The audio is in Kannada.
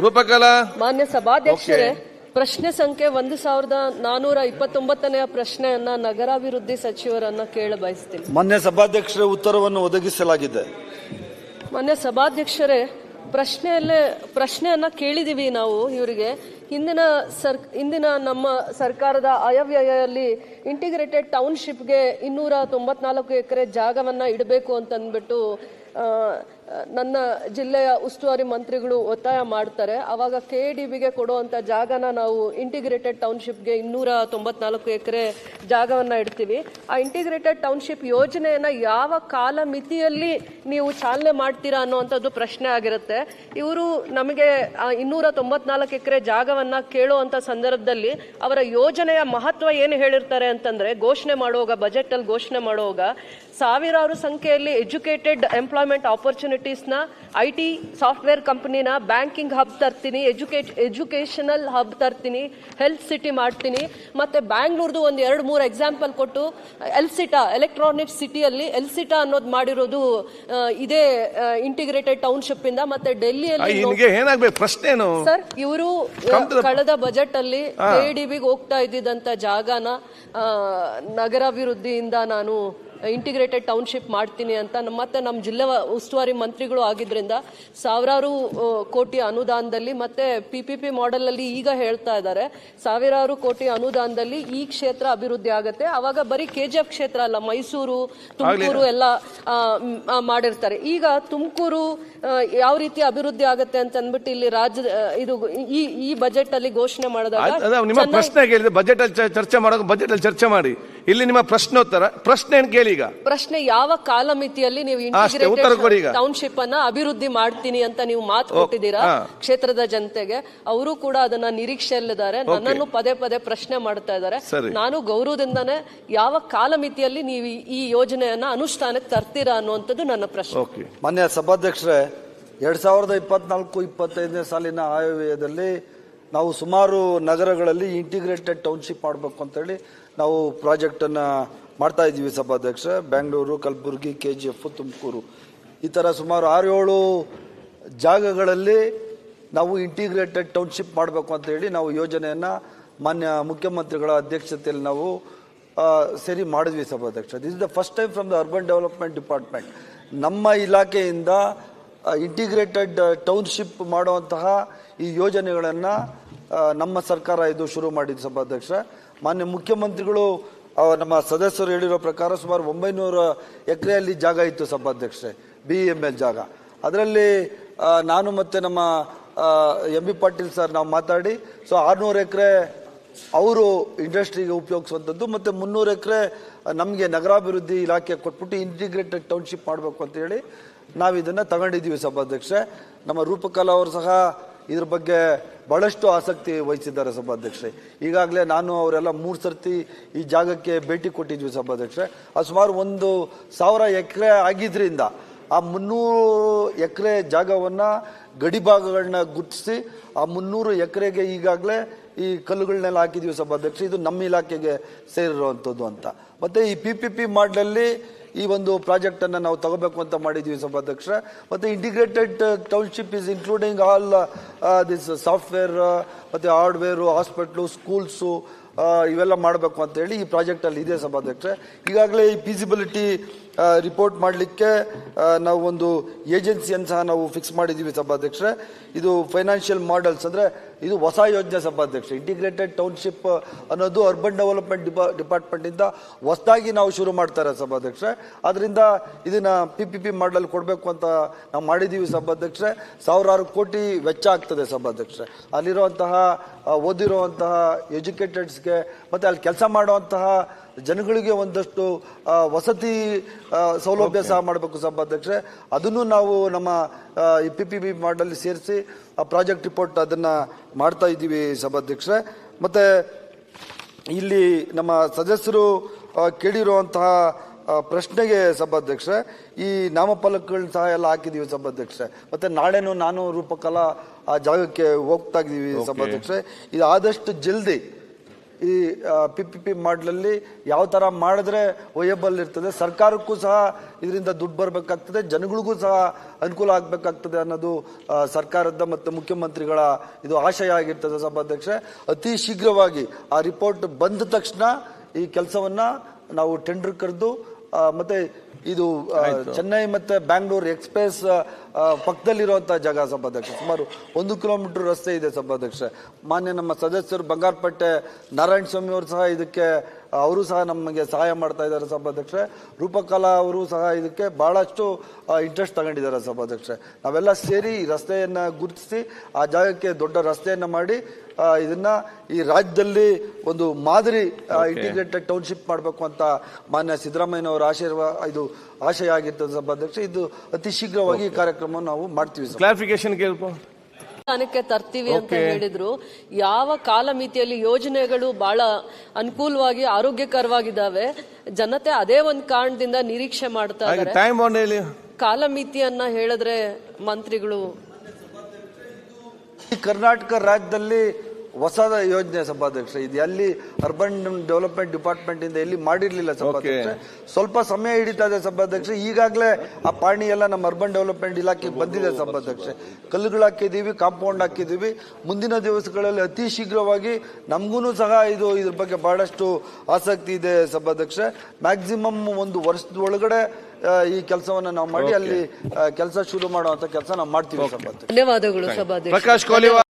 ರೂಪಕಲಾ? ಮಾನ್ಯ ಸಭಾಧ್ಯಕ್ಷರೇ ಪ್ರಶ್ನೆ ಸಂಖ್ಯೆ ಒಂದು ಸಾವಿರದ ನಾನೂರ ಇಪ್ಪತ್ತೊಂಬತ್ತನೆಯ ಪ್ರಶ್ನೆಯನ್ನ ನಗರಾಭಿವೃದ್ಧಿ ಸಚಿವರನ್ನ ಕೇಳ ಬಯಸ್ತೀನಿ. ಮಾನ್ಯ ಸಭಾಧ್ಯಕ್ಷರ ಉತ್ತರವನ್ನು ಒದಗಿಸಲಾಗಿದೆ. ಮಾನ್ಯ ಸಭಾಧ್ಯಕ್ಷರೇ ಪ್ರಶ್ನೆಯಲ್ಲೇ ಪ್ರಶ್ನೆಯನ್ನ ಕೇಳಿದೀವಿ ನಾವು ಇವರಿಗೆ. ಹಿಂದಿನ ಸರ್ ಇಂದಿನ ನಮ್ಮ ಸರ್ಕಾರದ ಆಯವ್ಯಯಲ್ಲಿ ಇಂಟಿಗ್ರೇಟೆಡ್ ಟೌನ್ಶಿಪ್ಗೆ ಇನ್ನೂರ ತೊಂಬತ್ನಾಲ್ಕು ಎಕರೆ ಜಾಗವನ್ನು ಇಡಬೇಕು ಅಂತಂದ್ಬಿಟ್ಟು ನನ್ನ ಜಿಲ್ಲೆಯ ಉಸ್ತುವಾರಿ ಮಂತ್ರಿಗಳು ಒತ್ತಾಯ ಮಾಡ್ತಾರೆ. ಅವಾಗ ಕೆ ಡಿ ಬಿಗೆ ಕೊಡುವಂಥ ಜಾಗನ ನಾವು ಇಂಟಿಗ್ರೇಟೆಡ್ ಟೌನ್ಶಿಪ್ಗೆ ಇನ್ನೂರ ತೊಂಬತ್ನಾಲ್ಕು ಎಕರೆ ಜಾಗವನ್ನು ಇಡ್ತೀವಿ. ಆ ಇಂಟಿಗ್ರೇಟೆಡ್ ಟೌನ್ಶಿಪ್ ಯೋಜನೆಯನ್ನು ಯಾವ ಕಾಲ ಮಿತಿಯಲ್ಲಿ ನೀವು ಚಾಲನೆ ಮಾಡ್ತೀರಾ ಅನ್ನೋವಂಥದ್ದು ಪ್ರಶ್ನೆ ಆಗಿರುತ್ತೆ. ಇವರು ನಮಗೆ, ಆ ಇನ್ನೂರ ತೊಂಬತ್ನಾಲ್ಕು ಎಕರೆ ಜಾಗವನ್ನು ಕೇಳುವಂಥ ಸಂದರ್ಭದಲ್ಲಿ ಅವರ ಯೋಜನೆಯ ಮಹತ್ವ ಏನು ಹೇಳಿರ್ತಾರೆ ಅಂತಂದ್ರೆ ಘೋಷಣೆ ಮಾಡುವಾಗ ಬಜೆಟಲ್ಲಿ ಘೋಷಣೆ ಮಾಡುವಾಗ ಸಾವಿರಾರು ಸಂಖ್ಯೆಯಲ್ಲಿ ಎಜುಕೇಟೆಡ್ ಎಂಪ್ಲಾಯ್ಮೆಂಟ್ ಆಪರ್ಚುನಿಟೀಸ್ನ ಐ ಟಿ ಸಾಫ್ಟ್ವೇರ್ ಕಂಪ್ನಿನ ಬ್ಯಾಂಕಿಂಗ್ ಹಬ್ ತರ್ತೀನಿ ಎಜುಕೇಟ್ ಎಜುಕೇಷನಲ್ ಹಬ್ ತರ್ತೀನಿ ಹೆಲ್ತ್ ಸಿಟಿ ಮಾಡ್ತೀನಿ ಮತ್ತೆ ಬ್ಯಾಂಗ್ಳೂರ್ದು ಒಂದು ಎರಡು ಮೂರು ಎಕ್ಸಾಂಪಲ್ ಕೊಟ್ಟು ಎಲ್ಸಿಟಾ ಎಲೆಕ್ಟ್ರಾನಿಕ್ ಸಿಟಿಯಲ್ಲಿ ಎಲ್ಸಿಟಾ ಅನ್ನೋದು ಮಾಡಿರೋದು ಇದೇ ಇಂಟಿಗ್ರೇಟೆಡ್ ಟೌನ್ಶಿಪ್ ಇಂದ ಮತ್ತೆ ಡೆಲ್ಲಿಯಲ್ಲಿ ನಿನಗೆ ಏನಾಗ್ಬೇಕು? ಪ್ರಶ್ನೆ ಏನು ಸರ್ ಇವರು ಕಳೆದ ಬಜೆಟ್ ಅಲ್ಲಿ ಕೆಡಿಬಿಗೆ ಹೋಗ್ತಾ ಇದ್ದಿದ್ದಂತ ಜಾಗನ ನಗರಾಭಿವೃದ್ಧಿಯಿಂದ ನಾನು ಇಂಟಿಗ್ರೇಟೆಡ್ ಟೌನ್ಶಿಪ್ ಮಾಡ್ತೀನಿ ಅಂತ. ನಮ್ಮ- ಮತ್ತೆ ನಮ್ಮ ಜಿಲ್ಲೆ ಉಸ್ತುವಾರಿ ಮಂತ್ರಿಗಳು ಆಗಿದ್ರಿಂದ ಸಾವಿರಾರು ಕೋಟಿ ಅನುದಾನದಲ್ಲಿ ಮತ್ತೆ ಪಿ ಪಿ ಪಿ ಮಾಡೆಲಲ್ಲಿ ಈಗ ಹೇಳ್ತಾ ಇದ್ದಾರೆ. ಸಾವಿರಾರು ಕೋಟಿ ಅನುದಾನದಲ್ಲಿ ಈ ಕ್ಷೇತ್ರ ಅಭಿವೃದ್ಧಿ ಆಗುತ್ತೆ. ಅವಾಗ ಬರೀ ಕೆ ಜಿ ಎಫ್ ಕ್ಷೇತ್ರ ಅಲ್ಲ ಮೈಸೂರು ತುಮಕೂರು ಎಲ್ಲ ಮಾಡಿರ್ತಾರೆ. ಈಗ ತುಮಕೂರು ಯಾವ ರೀತಿ ಅಭಿವೃದ್ಧಿ ಆಗುತ್ತೆ ಅಂತ ಅಂದ್ಬಿಟ್ಟು ಇಲ್ಲಿ ರಾಜ್ಯ ಇದು ಈ ಈ ಬಜೆಟ್ ಅಲ್ಲಿ ಘೋಷಣೆ ಮಾಡಿದಾಗ ನಿಮ್ಮ ಪ್ರಶ್ನೆ ಕೇಳಿದ್ರೆ ಬಜೆಟ್ ಅಲ್ಲಿ ಚರ್ಚೆ ಮಾಡೋ ಬಜೆಟ್ ಅಲ್ಲಿ ಚರ್ಚೆ ಮಾಡಿ. ಇಲ್ಲಿ ನಿಮ್ಮ ಪ್ರಶ್ನೋತ್ತರ ಪ್ರಶ್ನೆ ಏನು ಕೇಳಿ? ಈಗ. ಪ್ರಶ್ನೆ ಯಾವ ಕಾಲಮಿತಿಯಲ್ಲಿ ನೀವು ಇಂಟಿಗ್ರೇಟೆಡ್ ಉತ್ತರ ಕೊಡಿ ಟೌನ್ಶಿಪ್ ಅನ್ನ ಅಭಿವೃದ್ಧಿ ಮಾಡ್ತೀನಿ ಅಂತ ನೀವು ಮಾತು ಕೊಟ್ಟಿದ್ದೀರಾ? ಕ್ಷೇತ್ರದ ಜನತೆಗೆ. ಅವರು ಕೂಡ ಅದನ್ನ ನಿರೀಕ್ಷೆಯಲ್ಲಿದ್ದಾರೆ. ನನ್ನನ್ನು ಪದೇ ಪದೇ ಪ್ರಶ್ನೆ ಮಾಡ್ತಾ ಇದ್ದಾರೆ. ನಾನು ಗೌರವದಿಂದನೇ ಯಾವ ಕಾಲಮಿತಿಯಲ್ಲಿ ನೀವು ಈ- ಯೋಜನೆಯನ್ನ ಅನುಷ್ಠಾನಕ್ಕೆ ತರ್ತೀರಾ ಅನ್ನುವಂಥದ್ದು ನನ್ನ ಪ್ರಶ್ನೆ. ಮಾನ್ಯ ಸಭಾಧ್ಯಕ್ಷರೇ ಎರಡ್ ಸಾವಿರದ ಇಪ್ಪತ್ನಾಲ್ಕು ಇಪ್ಪತ್ತೈದನೇ ಸಾಲಿನ ಆಯವ್ಯಯದಲ್ಲಿ ನಾವು ಸುಮಾರು ನಗರಗಳಲ್ಲಿ ಇಂಟಿಗ್ರೇಟೆಡ್ ಟೌನ್ಶಿಪ್ ಮಾಡಬೇಕು ಅಂತೇಳಿ ನಾವು ಪ್ರಾಜೆಕ್ಟನ್ನು ಮಾಡ್ತಾ ಇದ್ದೀವಿ ಸಭಾಧ್ಯಕ್ಷ. Bengaluru, Kalaburagi K G F Tumakuru. ಈ ಥರ ಸುಮಾರು ಆರು ಏಳು ಜಾಗಗಳಲ್ಲಿ ನಾವು ಇಂಟಿಗ್ರೇಟೆಡ್ ಟೌನ್ಶಿಪ್ ಮಾಡಬೇಕು ಅಂತೇಳಿ ನಾವು ಯೋಜನೆಯನ್ನು ಮಾನ್ಯ ಮುಖ್ಯಮಂತ್ರಿಗಳ ಅಧ್ಯಕ್ಷತೆಯಲ್ಲಿ ನಾವು ಸರಿ ಮಾಡಿದ್ವಿ ಸಭಾಧ್ಯಕ್ಷ. This is the first time from the urban development department ನಮ್ಮ ಇಲಾಖೆಯಿಂದ ಇಂಟಿಗ್ರೇಟೆಡ್ ಟೌನ್ಶಿಪ್ ಮಾಡುವಂತಹ ಈ ಯೋಜನೆಗಳನ್ನು ನಮ್ಮ ಸರ್ಕಾರ ಇದು ಶುರು ಮಾಡಿದ್ದು ಸಭಾಧ್ಯಕ್ಷ. ಮಾನ್ಯ ಮುಖ್ಯಮಂತ್ರಿಗಳು ನಮ್ಮ ಸದಸ್ಯರು ಹೇಳಿರೋ ಪ್ರಕಾರ ಸುಮಾರು ಒಂಬೈನೂರ ಎಕರೆಯಲ್ಲಿ ಜಾಗ ಇತ್ತು ಸಭಾಧ್ಯಕ್ಷೆ ಬಿ ಎಂ ಎಲ್ ಜಾಗ. ಅದರಲ್ಲಿ ನಾನು ಮತ್ತೆ ನಮ್ಮ ಎಂ ಬಿ ಪಾಟೀಲ್ ಸರ್ ನಾವು ಮಾತಾಡಿ, ಸೊ ಆರುನೂರು ಎಕರೆ ಅವರು ಇಂಡಸ್ಟ್ರಿಗೆ ಉಪಯೋಗಿಸುವಂಥದ್ದು ಮತ್ತು ಮುನ್ನೂರು ಎಕರೆ ನಮಗೆ ನಗರಾಭಿವೃದ್ಧಿ ಇಲಾಖೆ ಕೊಟ್ಬಿಟ್ಟು ಇಂಟಿಗ್ರೇಟೆಡ್ ಟೌನ್ಶಿಪ್ ಮಾಡಬೇಕು ಅಂತ ಹೇಳಿ ನಾವು ಇದನ್ನು ತಗೊಂಡಿದ್ದೀವಿ ಸಭಾಧ್ಯಕ್ಷೆ. ನಮ್ಮ ರೂಪಕಲಾ ಅವರು ಸಹ ಇದ್ರ ಬಗ್ಗೆ ಬಹಳಷ್ಟು ಆಸಕ್ತಿ ವಹಿಸಿದ್ದಾರೆ ಸಭಾಧ್ಯಕ್ಷರೇ. ಈಗಾಗಲೇ ನಾನು ಅವರೆಲ್ಲ ಮೂರು ಸರ್ತಿ ಈ ಜಾಗಕ್ಕೆ ಭೇಟಿ ಕೊಟ್ಟಿದ್ವಿ ಸಭಾಧ್ಯಕ್ಷರೇ. ಅದು ಸುಮಾರು ಒಂದು ಸಾವಿರ ಎಕರೆ ಆಗಿದ್ದರಿಂದ ಆ ಮುನ್ನೂರು ಎಕರೆ ಜಾಗವನ್ನು ಗಡಿ ಭಾಗಗಳನ್ನ ಗುರುತಿಸಿ ಆ ಮುನ್ನೂರು ಎಕರೆಗೆ ಈಗಾಗಲೇ ಈ ಕಲ್ಲುಗಳನ್ನೆಲ್ಲ ಹಾಕಿದ್ವಿ ಸಭಾಧ್ಯಕ್ಷ ಇದು ನಮ್ಮ ಇಲಾಖೆಗೆ ಸೇರಿರುವಂಥದ್ದು ಅಂತ. ಮತ್ತು ಈ ಪಿ ಪಿ ಪಿ ಮಾಡಲಲ್ಲಿ ಈ ಒಂದು ಪ್ರಾಜೆಕ್ಟನ್ನು ನಾವು ತಗೋಬೇಕು ಅಂತ ಮಾಡಿದ್ದೀವಿ ಸಭಾಧ್ಯಕ್ಷ ಮತ್ತು integrated township is including all this software ಮತ್ತು ಹಾರ್ಡ್ವೇರು ಹಾಸ್ಪಿಟ್ಲು ಸ್ಕೂಲ್ಸು ಇವೆಲ್ಲ ಮಾಡಬೇಕು ಅಂತೇಳಿ ಈ ಪ್ರಾಜೆಕ್ಟಲ್ಲಿ ಇದೆ ಸಭಾಧ್ಯಕ್ಷೆ ಈಗಾಗಲೇ ಈ ಫೀಸಿಬಿಲಿಟಿ ರಿಪೋರ್ಟ್ ಮಾಡಲಿಕ್ಕೆ ನಾವು ಒಂದು ಏಜೆನ್ಸಿಯನ್ನು ಸಹ ನಾವು ಫಿಕ್ಸ್ ಮಾಡಿದ್ದೀವಿ ಸಭಾಧ್ಯಕ್ಷರೆ. ಇದು ಫೈನಾನ್ಷಿಯಲ್ ಮಾಡೆಲ್ಸ್ ಅಂದರೆ ಇದು ಹೊಸ ಯೋಜನೆ ಸಭಾಧ್ಯಕ್ಷ ಇಂಟಿಗ್ರೇಟೆಡ್ ಟೌನ್ಶಿಪ್ ಅನ್ನೋದು ಅರ್ಬನ್ ಡೆವಲಪ್ಮೆಂಟ್ ಡಿಪಾ ಡಿಪಾರ್ಟ್ಮೆಂಟಿಂದ ಹೊಸದಾಗಿ ನಾವು ಶುರು ಮಾಡ್ತಾರೆ ಸಭಾಧ್ಯಕ್ಷರೇ. ಅದರಿಂದ ಇದನ್ನು ಪಿ ಪಿ ಪಿ ಮಾಡಲ್ ಕೊಡಬೇಕು ಅಂತ ನಾವು ಮಾಡಿದ್ದೀವಿ ಸಭಾಧ್ಯಕ್ಷರೇ. ಸಾವಿರಾರು ಕೋಟಿ ವೆಚ್ಚ ಆಗ್ತದೆ ಸಭಾಧ್ಯಕ್ಷರೇ. ಅಲ್ಲಿರುವಂತಹ ಓದಿರುವಂತಹ ಎಜುಕೇಟೆಡ್ಸ್ಗೆ ಮತ್ತು ಅಲ್ಲಿ ಕೆಲಸ ಮಾಡುವಂತಹ ಜನಗಳಿಗೆ ಒಂದಷ್ಟು ವಸತಿ ಸೌಲಭ್ಯ ಸಹ ಮಾಡಬೇಕು ಸಭಾಧ್ಯಕ್ಷರೇ. ಅದನ್ನು ನಾವು ನಮ್ಮ ಈ ಪಿ ಪಿ ಬಿ ಮಾಡಲ್ಲಿ ಸೇರಿಸಿ ಆ ಪ್ರಾಜೆಕ್ಟ್ ರಿಪೋರ್ಟ್ ಅದನ್ನು ಮಾಡ್ತಾ ಇದ್ದೀವಿ ಸಭಾಧ್ಯಕ್ಷರೇ. ಮತ್ತು ಇಲ್ಲಿ ನಮ್ಮ ಸದಸ್ಯರು ಕೇಳಿರುವಂತಹ ಪ್ರಶ್ನೆಗೆ ಸಭಾಧ್ಯಕ್ಷರೇ ಈ ನಾಮಫಲಕಗಳನ್ನ ಸಹ ಎಲ್ಲ ಹಾಕಿದ್ದೀವಿ ಸಭಾಧ್ಯಕ್ಷರೇ. ಮತ್ತೆ ನಾಳೆನೂ ನಾನು ರೂಪಕಲ ಆ ಜಾಗಕ್ಕೆ ಹೋಗ್ತಾ ಇದ್ದೀವಿ ಸಭಾಧ್ಯಕ್ಷರೇ. ಇದು ಆದಷ್ಟು ಜಲ್ದಿ ಈ ಪಿ ಪಿ ಪಿ ಮಾಡಲಲ್ಲಿ ಯಾವ ಥರ ಮಾಡಿದ್ರೆ ವಯಬಲ್ ಇರ್ತದೆ ಸರ್ಕಾರಕ್ಕೂ ಸಹ ಇದರಿಂದ ದುಡ್ಡು ಬರಬೇಕಾಗ್ತದೆ ಜನಗಳಿಗೂ ಸಹ ಅನುಕೂಲ ಆಗಬೇಕಾಗ್ತದೆ ಅನ್ನೋದು ಸರ್ಕಾರದ ಮತ್ತು ಮುಖ್ಯಮಂತ್ರಿಗಳ ಇದು ಆಶಯ ಆಗಿರ್ತದೆ ಸಭಾಧ್ಯಕ್ಷ ಅತಿ ಶೀಘ್ರವಾಗಿ ಆ ರಿಪೋರ್ಟ್ ಬಂದ ತಕ್ಷಣ ಈ ಕೆಲಸವನ್ನು ನಾವು ಟೆಂಡರ್ ಕರೆದು ಮತ್ತೆ ಇದು ಚೆನ್ನೈ ಮತ್ತೆ ಬ್ಯಾಂಗ್ಳೂರ್ ಎಕ್ಸ್ಪ್ರೆಸ್ ಪಕ್ಕದಲ್ಲಿರುವಂತಹ ಜಾಗ ಸಭಾಧ್ಯಕ್ಷ. ಸುಮಾರು ಒಂದು ಕಿಲೋಮೀಟರ್ ರಸ್ತೆ ಇದೆ ಸಭಾಧ್ಯಕ್ಷ ಮಾನ್ಯ ನಮ್ಮ ಸದಸ್ಯರು ಬಂಗಾರಪೇಟೆ ನಾರಾಯಣ ಸ್ವಾಮಿ ಅವರು ಸಹ ಇದಕ್ಕೆ ಅವರು ಸಹ ನಮಗೆ ಸಹಾಯ ಮಾಡ್ತಾ ಇದ್ದಾರೆ ಸಭಾಧ್ಯಕ್ಷೆ ರೂಪಕಲಾ ಅವರು ಸಹ ಇದಕ್ಕೆ ಬಹಳಷ್ಟು ಇಂಟ್ರೆಸ್ಟ್ ತಗೊಂಡಿದ್ದಾರೆ ಸಭಾಧ್ಯಕ್ಷೆ ನಾವೆಲ್ಲ ಸೇರಿ ರಸ್ತೆಯನ್ನು ಗುರುತಿಸಿ ಆ ಜಾಗಕ್ಕೆ ದೊಡ್ಡ ರಸ್ತೆಯನ್ನು ಮಾಡಿ ಇದನ್ನ ಈ ರಾಜ್ಯದಲ್ಲಿ ಒಂದು ಮಾದರಿ ಇಂಟಿಗ್ರೇಟೆಡ್ ಟೌನ್ಶಿಪ್ ಮಾಡಬೇಕು ಅಂತ ಮಾನ್ಯ ಸಿದ್ದರಾಮಯ್ಯನವರ ಆಶೀರ್ವಾದ ಇದು ಆಶಯ ಆಗಿರ್ತದೆ ಸಭಾಧ್ಯಕ್ಷ ಇದು ಅತಿ ಶೀಘ್ರವಾಗಿ ಈ ಕಾರ್ಯಕ್ರಮವನ್ನು ನಾವು ಮಾಡ್ತೀವಿ ಸರ್ ಕ್ಲಾರಿಫಿಕೇಶನ್ ಕೇಳ್ಕೊ ಅನುಷ್ಠಾನಕ್ಕೆ ತರ್ತೀವಿ ಅಂತ ಹೇಳಿದ್ರು. ಯಾವ ಕಾಲಮಿತಿಯಲ್ಲಿ ಯೋಜನೆಗಳು ಬಹಳ ಅನುಕೂಲವಾಗಿ ಆರೋಗ್ಯಕರವಾಗಿದ್ದಾವೆ ಜನತೆ ಅದೇ ಒಂದು ಕಾರಣದಿಂದ ನಿರೀಕ್ಷೆ ಮಾಡ್ತಾ ಇದ್ದಾರೆ ಕಾಲಮಿತಿಯನ್ನ ಹೇಳಿದ್ರೆ ಮಂತ್ರಿಗಳು ಕರ್ನಾಟಕ ರಾಜ್ಯದಲ್ಲಿ ಹೊಸ ಯೋಜನೆ ಸಭಾಧ್ಯಕ್ಷ ಇದು ಎಲ್ಲಿ ಅರ್ಬನ್ ಡೆವಲಪ್ಮೆಂಟ್ ಡಿಪಾರ್ಟ್ಮೆಂಟ್ ಇಂದ ಎಲ್ಲಿ ಮಾಡಿರ್ಲಿಲ್ಲ ಸಭಾಧ್ಯಕ್ಷ ಸ್ವಲ್ಪ ಸಮಯ ಹಿಡಿತಾ ಇದೆ ಸಭಾಧ್ಯಕ್ಷ ಈಗಾಗಲೇ ಆ ಪಾಣಿ ಎಲ್ಲ ನಮ್ಮ ಅರ್ಬನ್ ಡೆವಲಪ್ಮೆಂಟ್ ಇಲಾಖೆ ಬಂದಿದೆ ಸಭಾಧ್ಯಕ್ಷ ಕಲ್ಲುಗಳು ಹಾಕಿದೀವಿ ಕಾಂಪೌಂಡ್ ಹಾಕಿದೀವಿ ಮುಂದಿನ ದಿವಸಗಳಲ್ಲಿ ಅತಿ ಶೀಘ್ರವಾಗಿ ನಮಗೂ ಸಹ ಇದು ಇದ್ರ ಬಗ್ಗೆ ಬಹಳಷ್ಟು ಆಸಕ್ತಿ ಇದೆ ಸಭಾಧ್ಯಕ್ಷ ಮ್ಯಾಕ್ಸಿಮಮ್ ಒಂದು ವರ್ಷದ ಒಳಗಡೆ ಈ ಕೆಲಸವನ್ನು ನಾವು ಮಾಡಿ ಅಲ್ಲಿ ಕೆಲಸ ಶುರು ಮಾಡುವಂತ ಕೆಲಸ ನಾವು ಮಾಡ್ತೀವಿ ಸಭಾಧ್ಯಕ್ಷ ಧನ್ಯವಾದಗಳು ಸಭಾಧ್ಯಕ್ಷ ಪ್ರಕಾಶ್